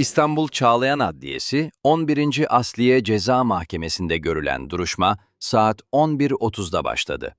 İstanbul Çağlayan Adliyesi 11. Asliye Ceza Mahkemesi'nde görülen duruşma saat 11.30'da başladı.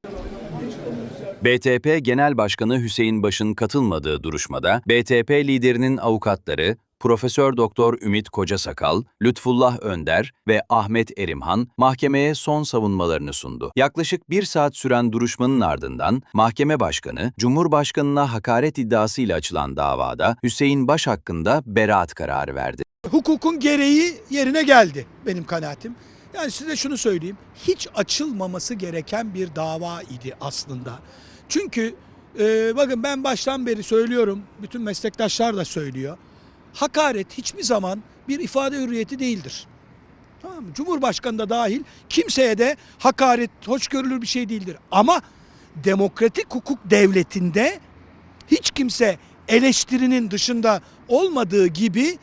BTP Genel Başkanı Hüseyin Baş'ın katılmadığı duruşmada BTP liderinin avukatları Profesör Doktor Ümit Kocasakal, Lütfullah Önder ve Ahmet Erimhan mahkemeye son savunmalarını sundu. Yaklaşık bir saat süren duruşmanın ardından mahkeme başkanı, Cumhurbaşkanına hakaret iddiasıyla açılan davada Hüseyin Baş hakkında beraat kararı verdi. hukukun gereği yerine geldi benim kanaatim. Yani size şunu söyleyeyim. Hiç açılmaması gereken bir dava idi aslında. Çünkü e, bakın ben baştan beri söylüyorum. Bütün meslektaşlar da söylüyor. Hakaret hiçbir zaman bir ifade hürriyeti değildir. Tamam mı? Cumhurbaşkanı da dahil kimseye de hakaret hoş görülür bir şey değildir. Ama demokratik hukuk devletinde hiç kimse eleştirinin dışında olmadığı gibi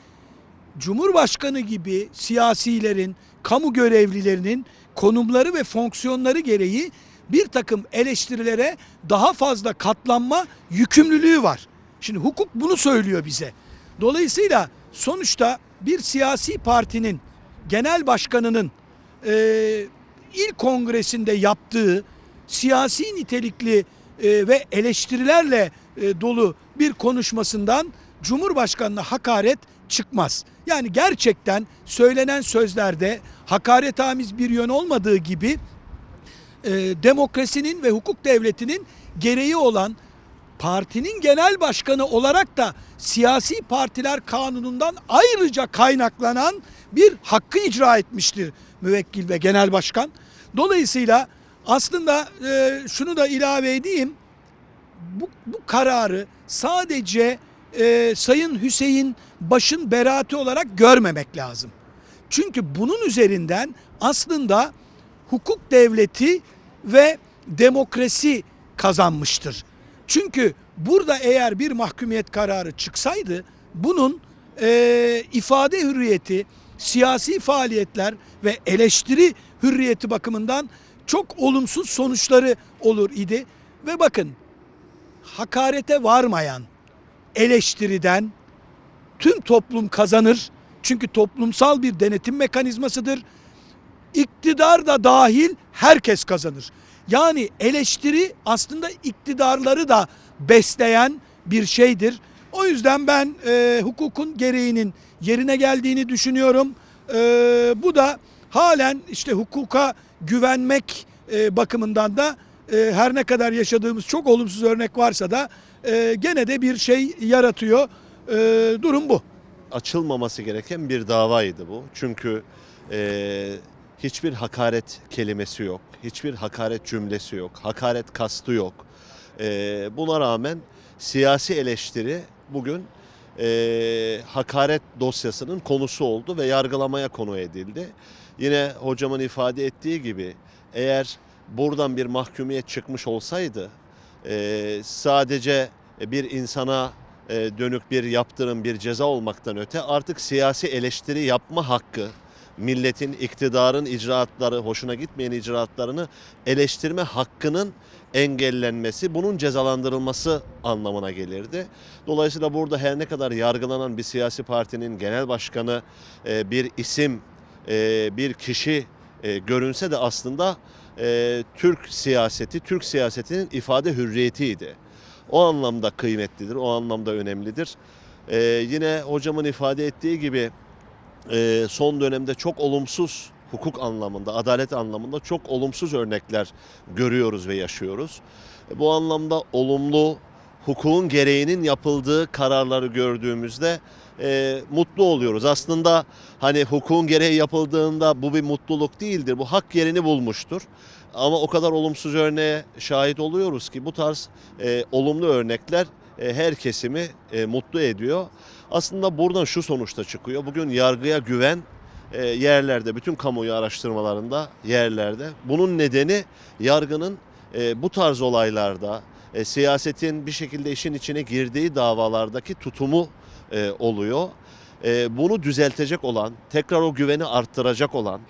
Cumhurbaşkanı gibi siyasilerin, kamu görevlilerinin konumları ve fonksiyonları gereği bir takım eleştirilere daha fazla katlanma yükümlülüğü var. Şimdi hukuk bunu söylüyor bize. Dolayısıyla sonuçta bir siyasi partinin genel başkanının eee ilk kongresinde yaptığı siyasi nitelikli e, ve eleştirilerle e, dolu bir konuşmasından Cumhurbaşkanına hakaret çıkmaz. Yani gerçekten söylenen sözlerde hakaretamiz bir yön olmadığı gibi e, demokrasinin ve hukuk devletinin gereği olan partinin genel başkanı olarak da siyasi partiler kanunundan ayrıca kaynaklanan bir hakkı icra etmiştir müvekkil ve genel başkan. Dolayısıyla aslında e, şunu da ilave edeyim. Bu, bu kararı sadece e, Sayın Hüseyin Baş'ın beraati olarak görmemek lazım. Çünkü bunun üzerinden aslında hukuk devleti ve demokrasi kazanmıştır. Çünkü burada eğer bir mahkumiyet kararı çıksaydı bunun e, ifade hürriyeti, siyasi faaliyetler ve eleştiri hürriyeti bakımından çok olumsuz sonuçları olur idi. Ve bakın hakarete varmayan eleştiriden tüm toplum kazanır. Çünkü toplumsal bir denetim mekanizmasıdır. İktidar da dahil herkes kazanır. Yani eleştiri aslında iktidarları da besleyen bir şeydir. O yüzden ben e, hukukun gereğinin yerine geldiğini düşünüyorum. E, bu da halen işte hukuka güvenmek e, bakımından da e, her ne kadar yaşadığımız çok olumsuz örnek varsa da e, gene de bir şey yaratıyor. E, durum bu. açılmaması gereken bir davaydı bu. Çünkü e, hiçbir hakaret kelimesi yok, hiçbir hakaret cümlesi yok, hakaret kastı yok. E, buna rağmen siyasi eleştiri bugün e, hakaret dosyasının konusu oldu ve yargılamaya konu edildi. Yine hocamın ifade ettiği gibi eğer buradan bir mahkumiyet çıkmış olsaydı e, sadece bir insana e, dönük bir yaptırım, bir ceza olmaktan öte artık siyasi eleştiri yapma hakkı, milletin, iktidarın icraatları, hoşuna gitmeyen icraatlarını eleştirme hakkının engellenmesi, bunun cezalandırılması anlamına gelirdi. Dolayısıyla burada her ne kadar yargılanan bir siyasi partinin genel başkanı e, bir isim, e, bir kişi e, görünse de aslında Türk siyaseti, Türk siyasetinin ifade hürriyetiydi. O anlamda kıymetlidir, o anlamda önemlidir. Ee, yine hocamın ifade ettiği gibi e, son dönemde çok olumsuz hukuk anlamında, adalet anlamında çok olumsuz örnekler görüyoruz ve yaşıyoruz. E, Bu anlamda olumlu hukukun gereğinin yapıldığı kararları gördüğümüzde e, mutlu oluyoruz. Aslında hani hukukun gereği yapıldığında bu bir mutluluk değildir. Bu hak yerini bulmuştur. Ama o kadar olumsuz örneğe şahit oluyoruz ki bu tarz e, olumlu örnekler her kesimi e, mutlu ediyor. Aslında buradan şu sonuçta çıkıyor. Bugün yargıya güven e, yerlerde, bütün kamuoyu araştırmalarında yerlerde. Bunun nedeni yargının e, bu tarz olaylarda e, siyasetin bir şekilde işin içine girdiği davalardaki tutumu e, oluyor. E, bunu düzeltecek olan, tekrar o güveni arttıracak olan,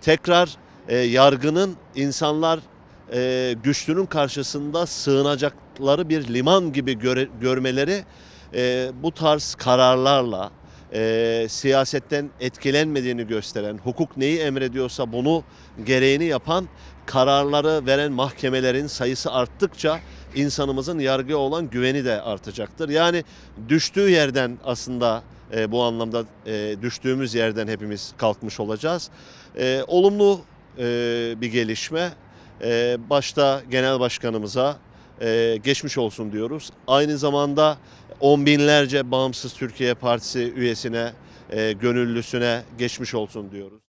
tekrar e, yargının insanlar e, güçlünün karşısında sığınacakları bir liman gibi göre- görmeleri e, bu tarz kararlarla e, siyasetten etkilenmediğini gösteren, hukuk neyi emrediyorsa bunu gereğini yapan kararları veren mahkemelerin sayısı arttıkça insanımızın yargıya olan güveni de artacaktır. Yani düştüğü yerden aslında e, bu anlamda e, düştüğümüz yerden hepimiz kalkmış olacağız. E, olumlu e, bir gelişme. E, başta genel başkanımıza e, geçmiş olsun diyoruz. Aynı zamanda on binlerce Bağımsız Türkiye Partisi üyesine, e, gönüllüsüne geçmiş olsun diyoruz.